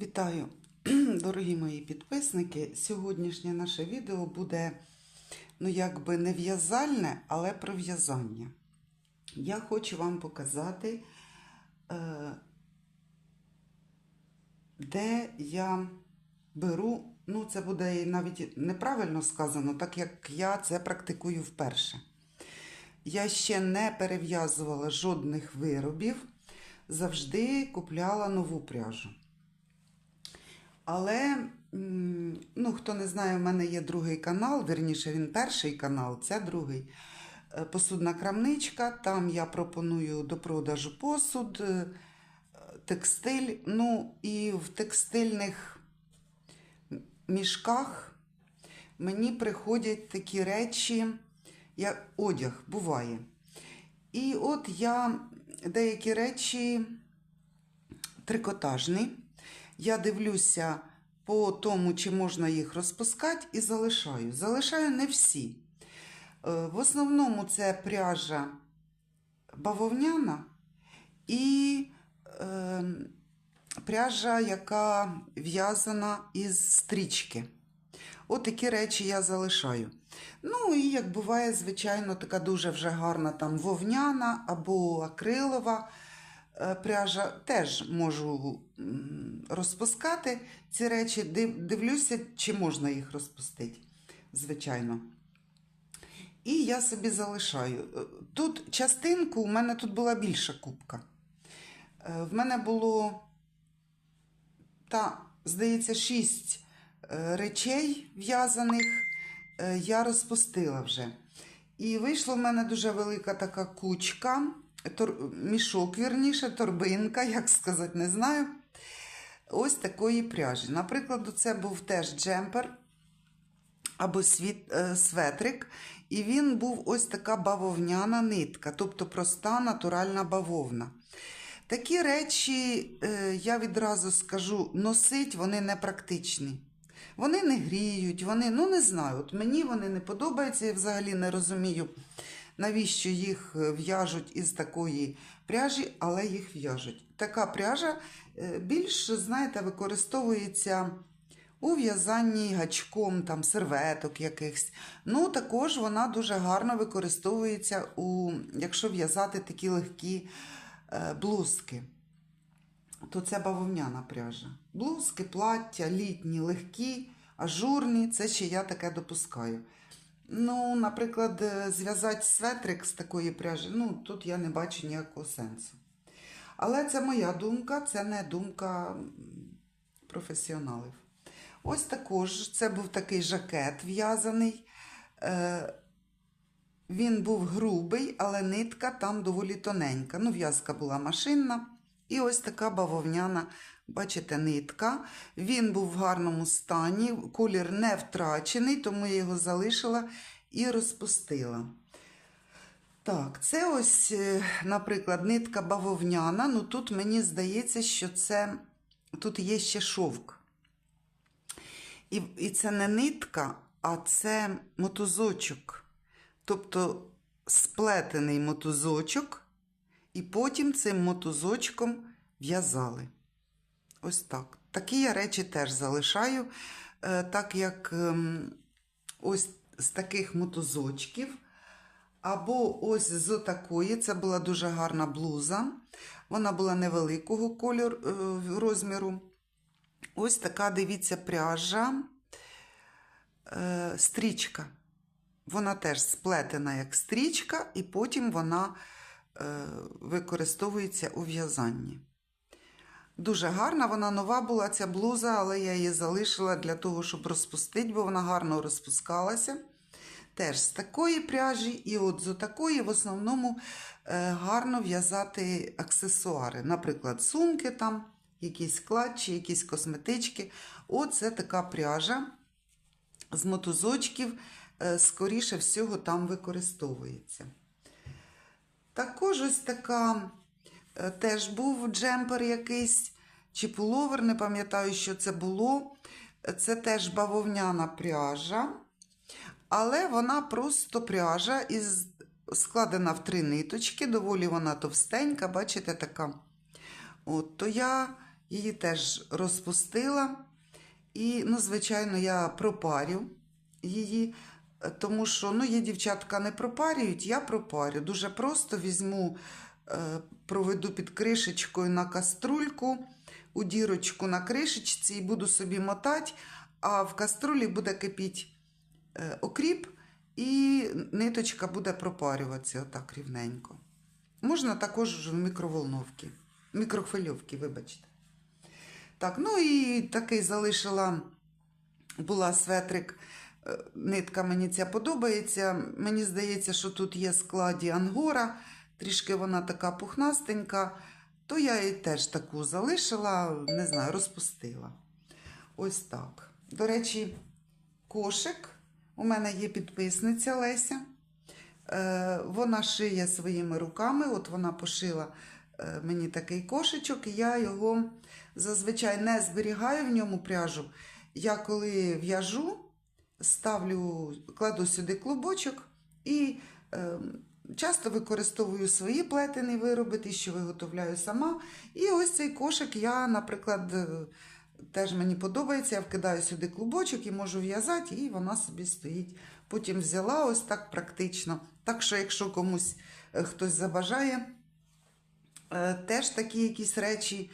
Вітаю, дорогі мої підписники. Сьогоднішнє наше відео буде, ну, якби не в'язальне, але про в'язання. Я хочу вам показати, е, де я беру, ну, це буде навіть неправильно сказано, так як я це практикую вперше. Я ще не перев'язувала жодних виробів, завжди купляла нову пряжу. Але, ну, хто не знає, в мене є другий канал, верніше, він перший канал, це другий. Е, Посудна крамничка. Там я пропоную до продажу посуд, е, текстиль. Ну, і в текстильних мішках мені приходять такі речі, як одяг буває. І от я деякі речі трикотажні. Я дивлюся по тому, чи можна їх розпускати, і залишаю. Залишаю не всі. Е, В основному це пряжа бавовняна і е, пряжа, яка в'язана із стрічки. От такі речі я залишаю. Ну, і як буває, звичайно, така дуже вже гарна там вовняна або акрилова пряжа. Теж можу розпускати ці речі. Дивлюся, чи можна їх розпустити, звичайно. І я собі залишаю. Е, Тут частинку, у мене тут була більша кубка. Е, В мене було, та, здається, шість е, речей в'язаних е, я розпустила вже. І вийшла в мене дуже велика така кучка, тор, мішок, вірніше, торбинка, як сказати, не знаю. Ось такої пряжі. Наприклад, це був теж джемпер або світ, е, светрик, і він був ось така бавовняна нитка, тобто проста натуральна бавовна. Такі речі, е, я відразу скажу, носить вони непрактичні. Вони не гріють, вони, ну не знаю, от мені вони не подобаються, я взагалі не розумію, навіщо їх е, в'яжуть із такої пряжі, але їх в'яжуть. Така пряжа е, більш, знаєте, використовується у в'язанні гачком, там, серветок якихось. Ну, також вона дуже гарно використовується, у, якщо в'язати такі легкі е, блузки. То це бавовняна пряжа. Блузки, плаття, літні, легкі, ажурні, це ще я таке допускаю. Ну, наприклад, е, зв'язати светрик з такої пряжі, ну, тут я не бачу ніякого сенсу. Але це моя думка, це не думка професіоналів. Ось також це був такий жакет в'язаний. Е, він був грубий, але нитка там доволі тоненька. Ну, в'язка була машинна. І ось така бавовняна, бачите, нитка. Він був в гарному стані, колір не втрачений, тому я його залишила і розпустила. Так, це ось, е, наприклад, нитка бавовняна. Ну тут мені здається, що це тут є ще шовк. І, і це не нитка, а це мотузочок. Тобто сплетений мотузочок, і потім цим мотузочком в'язали. Ось так. Такі я речі теж залишаю, е, так як ем, ось з таких мотузочків. Або ось з такої, це була дуже гарна блуза. Вона була невеликого кольору е, розміру. Ось така, дивіться, пряжа, е, стрічка. Вона теж сплетена як стрічка, і потім вона використовується у в'язанні. Дуже гарна, вона нова була ця блуза, але я її залишила для того, щоб розпустити, бо вона гарно розпускалася. Теж з такої пряжі, і от з такої в основному е, гарно в'язати аксесуари. Наприклад, сумки, там, якісь клатчі, якісь косметички. Оце така пряжа з мотузочків, е, скоріше всього, там використовується. Також ось така теж був джемпер якийсь, чи пуловер, не пам'ятаю, що це було. Це теж бавовняна пряжа, але вона просто пряжа із складена в три ниточки, доволі вона товстенька, бачите, така. От, то я її теж розпустила. І, ну, звичайно, я пропарю її, е, тому що ну, є дівчатка не пропарюють, я пропарю. Дуже просто візьму, е, проведу під кришечкою на каструльку, у дірочку на кришечці і буду собі мотати, а в каструлі буде кипіти е, окріп, і ниточка буде пропарюватися отак рівненько. Можна також в мікроволновці, мікрохвильовці, вибачте. Так, ну і такий залишила була светрик. Е, Нитка мені ця подобається. Мені здається, що тут є складі ангора, трішки вона така пухнастенька, то я її теж таку залишила, не знаю, розпустила. Ось так. До речі, кошик. У мене є підписниця Леся. Е, Вона шиє своїми руками. От вона пошила е, мені такий кошечок, і я його зазвичай не зберігаю в ньому пряжу. Я коли в'яжу, ставлю, кладу сюди клубочок і е, часто використовую свої плетені вироби, ті, що виготовляю сама. І ось цей кошик я, наприклад, е, теж мені подобається, я вкидаю сюди клубочок і можу в'язати, і вона собі стоїть. Потім взяла ось так практично. Так що, якщо комусь е, хтось забажає, е, теж такі якісь речі.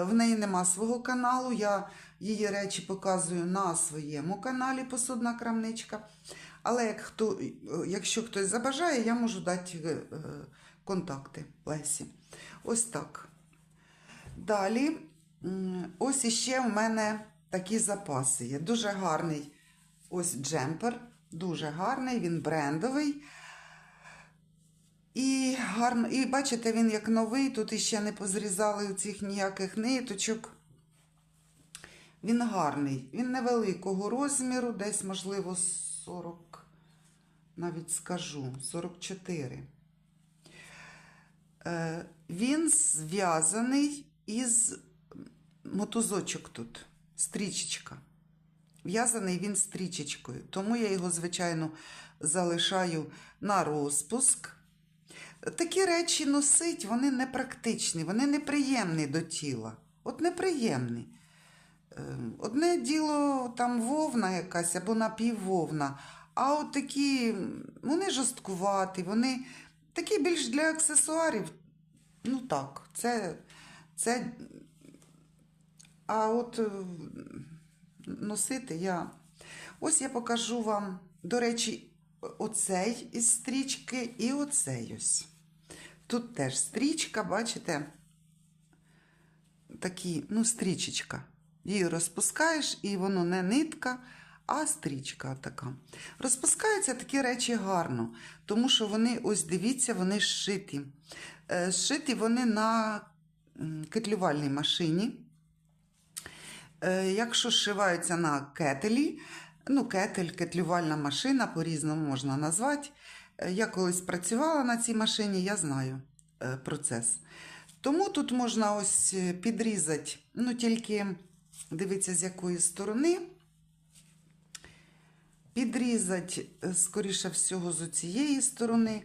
В неї нема свого каналу. Я її речі показую на своєму каналі Посудна крамничка. Але як хто, е, якщо хтось забажає, я можу дати е, контакти Лесі. Ось так. Далі, ось іще в мене такі запаси є. Дуже гарний ось джемпер. Дуже гарний, він брендовий. І гарно, і бачите, він як новий, тут іще не позрізали цих ніяких ниточок. Він гарний, він невеликого розміру, десь, можливо, 40, навіть скажу, 44. Е, він зв'язаний із мотузочок тут, стрічечка. В'язаний він стрічечкою, тому я його, звичайно, залишаю на розпуск. Такі речі носить, вони непрактичні, вони неприємні до тіла. От неприємні. Е, Одне діло там вовна якась або напіввовна, а от такі, вони жорсткуваті, вони такі більш для аксесуарів. Ну так, це. це... А от е, носити я. Ось я покажу вам, до речі, оцей із стрічки і оцей ось. Тут теж стрічка, бачите, такі, ну, стрічечка. Її розпускаєш, і воно не нитка, а стрічка така. Розпускаються такі речі гарно, тому що вони, ось дивіться, вони зшиті. Е, Зшиті вони на кетлювальній машині. Е, Якщо зшиваються на кетелі, ну, кетель, кетлювальна машина, по-різному можна назвати. Е, Я колись працювала на цій машині, я знаю процес. Тому тут можна ось підрізати, ну тільки дивіться, з якої сторони. Підрізати, е, скоріше всього, з цієї сторони.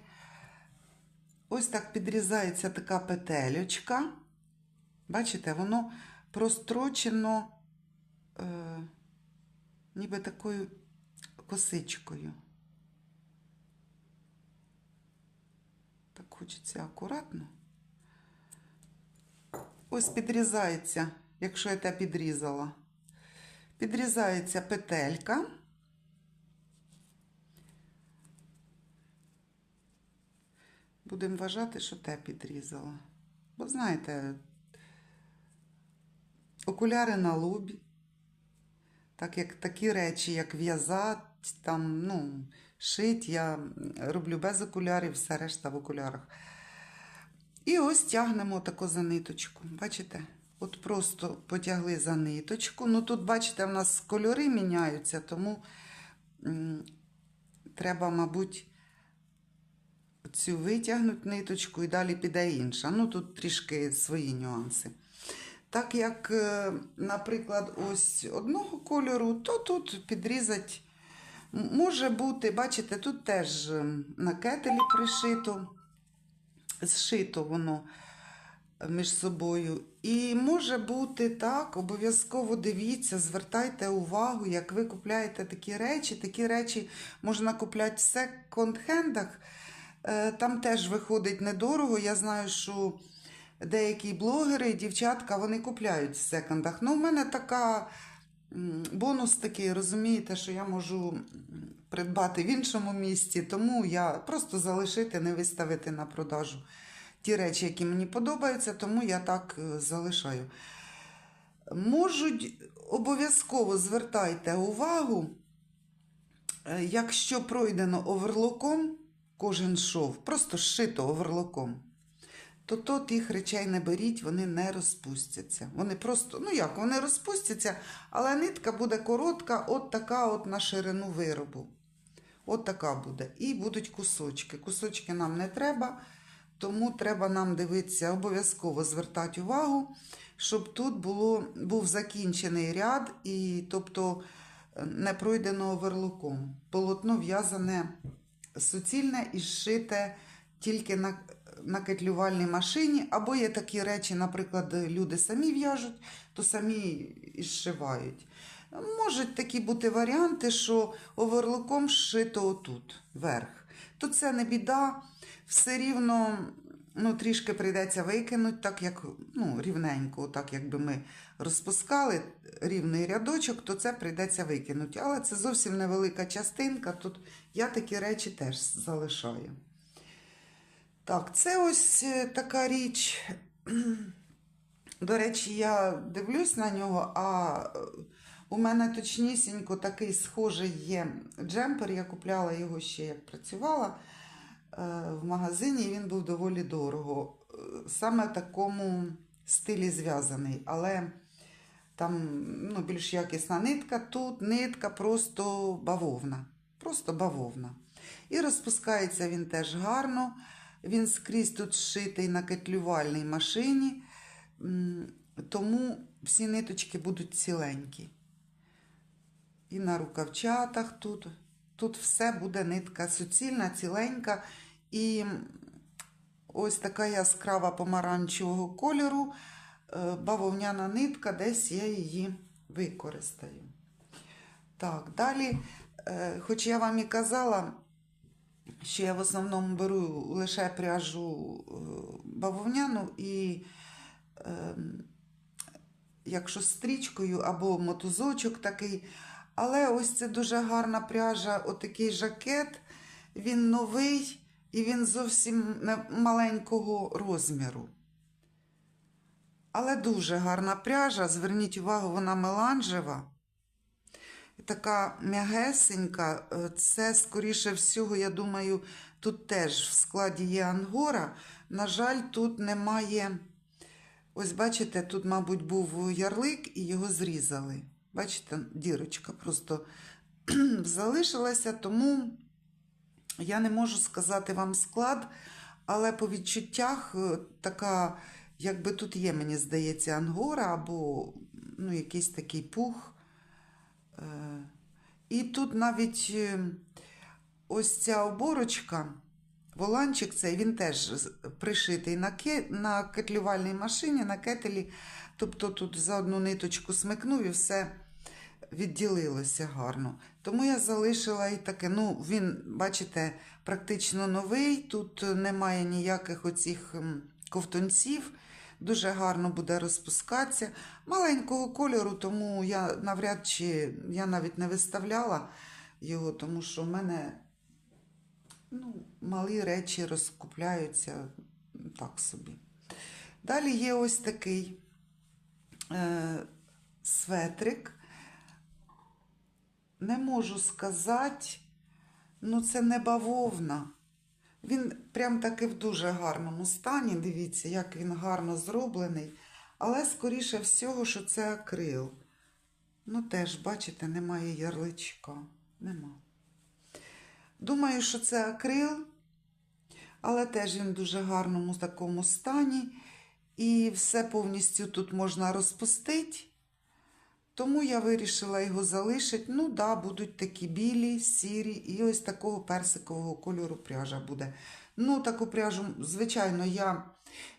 Ось так підрізається така петельочка. Бачите, воно прострочено е, ніби такою косичкою. Так хочеться акуратно. Ось підрізається, якщо я те підрізала. Підрізається петелька. Будемо вважати, що те підрізала. Бо знаєте, окуляри на лобі, так як такі речі, як в'язати, там, ну, шить, я роблю без окулярів, все решта в окулярах. І ось тягнемо таку за ниточку. Бачите? От просто потягли за ниточку. Ну тут, бачите, в нас кольори міняються, тому треба, мабуть, цю витягнути ниточку і далі піде інша. Ну, тут трішки свої нюанси. Так як, е, наприклад, ось одного кольору, то тут підрізати може бути, бачите, тут теж ем, на кетелі пришито, зшито воно. Між собою. І може бути так, обов'язково дивіться, звертайте увагу, як ви купляєте такі речі. Такі речі можна купляти в секонд-хендах. Е, Там теж виходить недорого. Я знаю, що деякі блогери, дівчатка, вони купляють в секондах. Ну, у мене така бонус такий, розумієте, що я можу придбати в іншому місці, тому я просто залишити, не виставити на продажу ті речі, які мені подобаються, тому я так е, залишаю. Можуть обов'язково звертайте увагу, е, якщо пройдено оверлоком кожен шов, просто зшито оверлоком, то то тих речей не беріть, вони не розпустяться. Вони просто, ну як, вони розпустяться, але нитка буде коротка, от така от на ширину виробу. От така буде. І будуть кусочки. Кусочки нам не треба, тому треба нам дивитися, обов'язково звертати увагу, щоб тут було, був закінчений ряд, і тобто не пройдено оверлоком. Полотно в'язане суцільне і зшите тільки на, на кетлювальній машині, або є такі речі, наприклад, люди самі в'яжуть, то самі і зшивають. Можуть такі бути варіанти, що оверлоком зшито отут, вверх. То це не біда, все рівно ну, трішки прийдеться викинути, так як ну, рівненько, так якби ми розпускали рівний рядочок, то це прийдеться викинути. Але це зовсім невелика частинка. Тут я такі речі теж залишаю. Так, це ось е, така річ. До речі, я дивлюсь на нього, а е, у мене точнісінько такий схожий є джемпер. Я купляла його ще як працювала в магазині, він був доволі дорого. Е, Саме в такому стилі зв'язаний, але там ну, більш якісна нитка. Тут нитка просто бавовна. Просто бавовна. І розпускається він теж гарно. Він скрізь тут зшитий на кетлювальній машині, тому всі ниточки будуть ціленькі. І на рукавчатах тут. Тут все буде нитка суцільна, ціленька. І ось така яскрава помаранчевого кольору, е, бавовняна нитка, десь я її використаю. Так, далі, е, хоч я вам і казала, що я в основному беру лише пряжу е, бавовняну і якщо стрічкою або мотузочок такий. Але ось це дуже гарна пряжа, отакий жакет. Він новий і він зовсім маленького розміру. Але дуже гарна пряжа. Зверніть увагу, вона меланжева. Така м'ягесенька. Е, Це, скоріше всього, я думаю, тут теж в складі є ангора. На жаль, тут немає. Ось бачите, тут, мабуть, був ярлик і його зрізали. Бачите, дірочка просто залишилася, тому я не можу сказати вам склад, але по відчуттях е, така, якби тут є, мені здається, ангора або ну, якийсь такий пух. Е, І тут навіть е, ось ця оборочка, воланчик цей, він теж пришитий на, на кетлювальній машині, на кетелі. Тобто тут за одну ниточку смикнув і все відділилося гарно. Тому я залишила і таке. Ну, він, бачите, практично новий. Тут немає ніяких оцих ковтунців. Дуже гарно буде розпускатися. Маленького кольору, тому я навряд чи я навіть не виставляла його, тому що в мене ну, малі речі розкупляються так собі. Далі є ось такий е, светрик. Не можу сказати, ну це не бавовна. Він прям таки в дуже гарному стані. Дивіться, як він гарно зроблений. Але, скоріше всього, що це акрил. Ну, теж, бачите, немає ярличка. Нема. Думаю, що це акрил, але теж він в дуже гарному такому стані. І все повністю тут можна розпустити. Тому я вирішила його залишити. Ну, да, будуть такі білі, сірі, і ось такого персикового кольору пряжа буде. Ну, таку пряжу, звичайно, я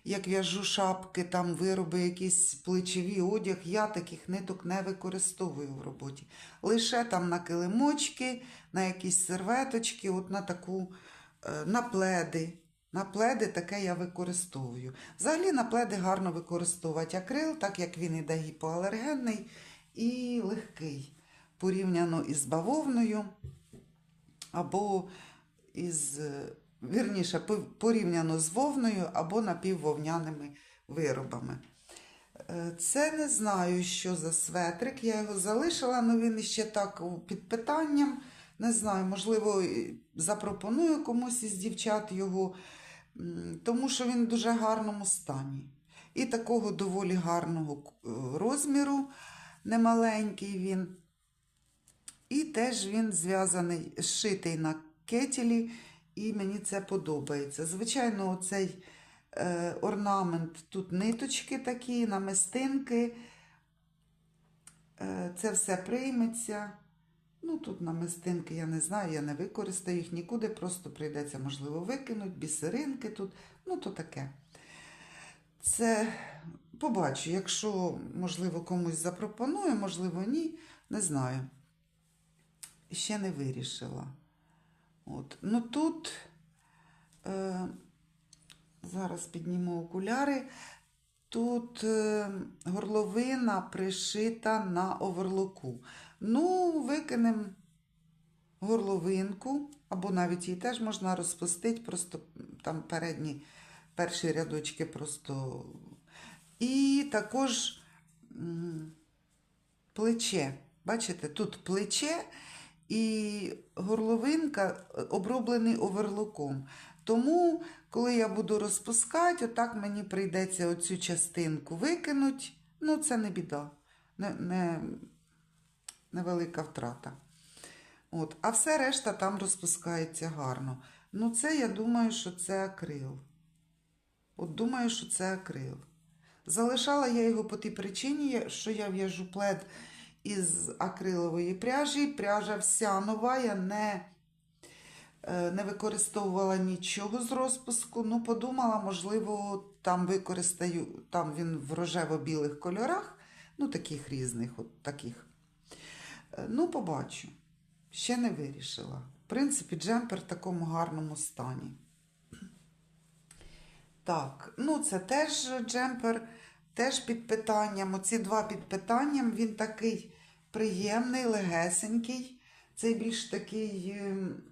як в'яжу шапки, там вироби, якісь плечові одяг, я таких ниток не використовую в роботі. Лише там на килимочки, на якісь серветочки, от на таку, е, на пледи. На пледи таке я використовую. Взагалі на пледи гарно використовувати акрил, так як він іде гіпоалергенний і легкий, порівняно із бавовною або із, е, вірніше, порівняно з вовною або напіввовняними виробами. Е, Це не знаю, що за светрик. Я його залишила, але він іще так під питанням. Не знаю, можливо, запропоную комусь із дівчат його, тому що він в дуже гарному стані. І такого доволі гарного е, розміру, немаленький він. І теж він зв'язаний, зшитий на кетілі, і мені це подобається. Звичайно, оцей е, орнамент, тут ниточки такі, намистинки. Е, це все прийметься. Ну, тут намистинки, я не знаю, я не використаю їх нікуди, просто прийдеться, можливо, викинуть, бісеринки тут, ну, то таке. Це побачу, якщо, можливо, комусь запропоную, можливо, ні, не знаю. Ще не вирішила. От. Ну тут е, зараз підніму окуляри. Тут е, горловина пришита на оверлоку. Ну, викинемо горловинку, або навіть її теж можна розпустити, просто там передні перші рядочки просто. І також плече. Бачите, тут плече і горловинка оброблений оверлоком. Тому, коли я буду розпускати, отак мені прийдеться оцю частинку викинути. Ну, це не біда, не, не, невелика втрата. От. А все решта там розпускається гарно. Ну, це я думаю, що це акрил. От думаю, що це акрил. Залишала я його по тій причині, що я в'яжу плед із акрилової пряжі. Пряжа вся нова, я не, е, не використовувала нічого з розпуску. Ну, подумала, можливо, там використаю, там він в рожево-білих кольорах, ну, таких різних, от таких. Е, Ну, побачу. Ще не вирішила. В принципі, джемпер в такому гарному стані. Так, ну це теж джемпер, теж під питанням. Оці два під питанням. Він такий приємний, легесенький. Цей більш такий ем,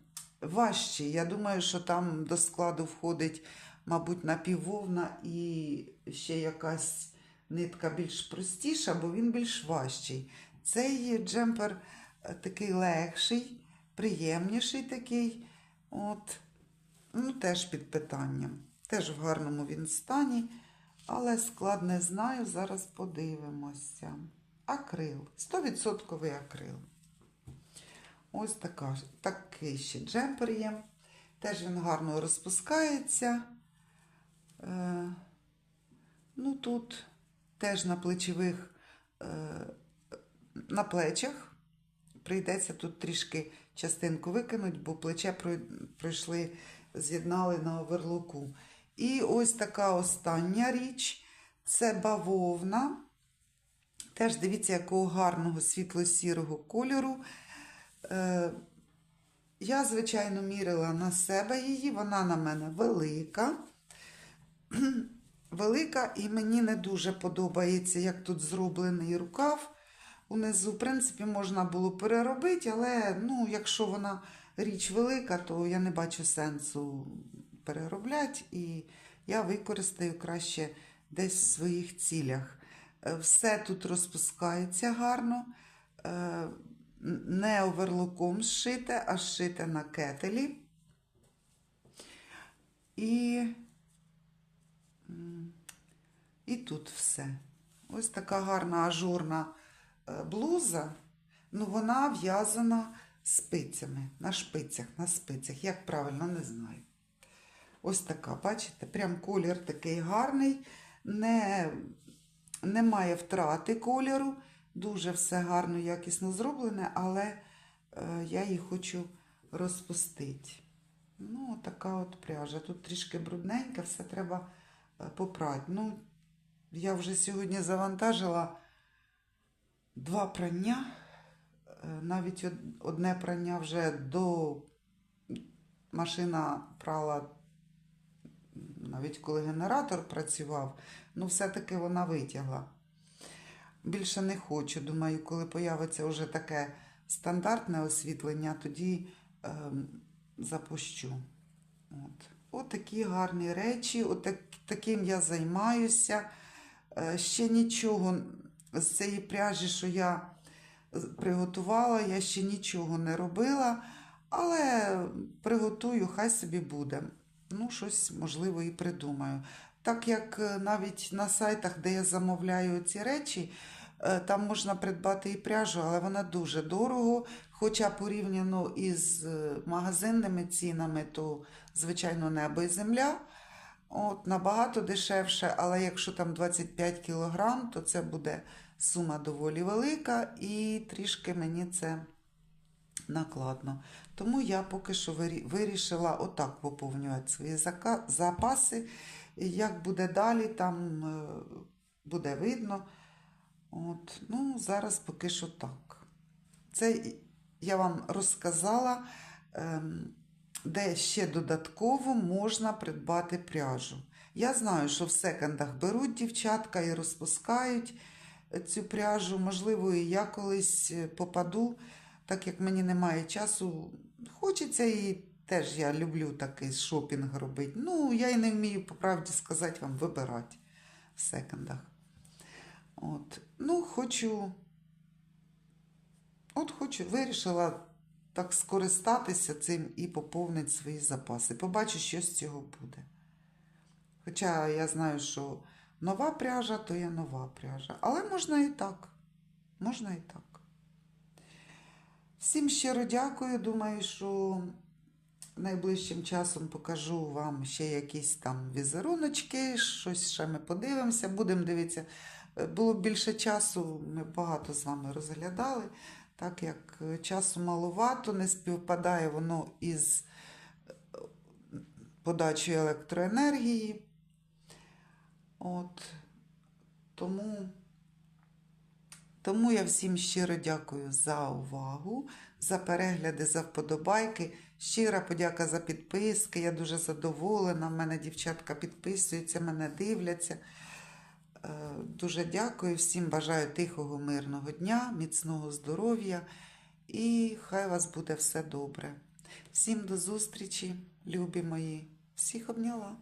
важчий. Я думаю, що там до складу входить, мабуть, напіввовна і ще якась нитка більш простіша, бо він більш важчий. Цей джемпер е, такий легший, приємніший такий. От. Ну, теж під питанням. Теж в гарному він стані, але склад не знаю. Зараз подивимося. Акрил. 100% акрил. Ось така, такий ще джемпер є. Теж він гарно розпускається. Е, ну, тут теж на плечових, е, на плечах. Прийдеться тут трішки частинку викинуть, бо плече пройшли, з'єднали на оверлоку. І ось така остання річ це бавовна. Теж дивіться, якого гарного світло-сірого кольору. Е, я, звичайно, мірила на себе її, вона на мене велика. Велика, і мені не дуже подобається, як тут зроблений рукав. Унизу, в принципі, можна було переробити, але ну, якщо вона річ велика, то я не бачу сенсу переробляти, і я використаю краще десь в своїх цілях. Е, Все тут розпускається гарно, е, не оверлоком зшите, а зшите на кетелі. І, і тут все. Ось така гарна ажурна е, блуза. Ну, вона в'язана спицями, на шпицях, на спицях. Як правильно, не знаю. Ось така, бачите, прям колір такий гарний, не, немає втрати кольору. Дуже все гарно, якісно зроблене, але е, я її хочу розпустити. Ну, така от пряжа. Тут трішки брудненька, все треба е, попрати. Ну, я вже сьогодні завантажила два прання. Е, Навіть одне прання вже до машина прала, навіть коли генератор працював, ну все-таки вона витягла. Більше не хочу. Думаю, коли появиться вже таке стандартне освітлення, тоді ем, запущу. От. От такі гарні речі, от так, таким я займаюся. Е, ще нічого з цієї пряжі, що я приготувала, я ще нічого не робила, але приготую, хай собі буде. Ну, щось, можливо, і придумаю. Так як е, навіть на сайтах, де я замовляю ці речі, е, там можна придбати і пряжу, але вона дуже дорого. Хоча порівняно із е, магазинними цінами, то, звичайно, небо і земля. От, набагато дешевше, але якщо там 25 кілограм, то це буде сума доволі велика і трішки мені це накладно. Тому я поки що вирішила отак поповнювати свої запаси. Як буде далі, там е, буде видно. От, ну, зараз поки що так. Це я вам розказала, ем, де ще додатково можна придбати пряжу. Я знаю, що в секондах беруть дівчатка і розпускають е, цю пряжу. Можливо, і я колись е, попаду, так як мені немає часу. Хочеться і теж я люблю такий шопінг робити. Ну, я і не вмію, по правді сказати, вам вибирати в секондах. От. Ну, хочу. От хочу, вирішила так скористатися цим і поповнити свої запаси. Побачу, що з цього буде. Хоча я знаю, що нова пряжа, то є нова пряжа. Але можна і так. Можна і так. Всім щиро дякую. Думаю, що найближчим часом покажу вам ще якісь там візеруночки, щось ще ми подивимося, будемо дивитися. Е, Було більше часу, ми багато з вами розглядали, так як е, часу маловато, не співпадає воно із е, подачею електроенергії. От. Тому, тому я всім щиро дякую за увагу, за перегляди, за вподобайки. Щира подяка за підписки. Я дуже задоволена. В мене дівчатка підписуються, мене дивляться. Е, Дуже дякую всім. Бажаю тихого, мирного дня, міцного здоров'я і хай вас буде все добре. Всім до зустрічі, любі мої. Всіх обняла.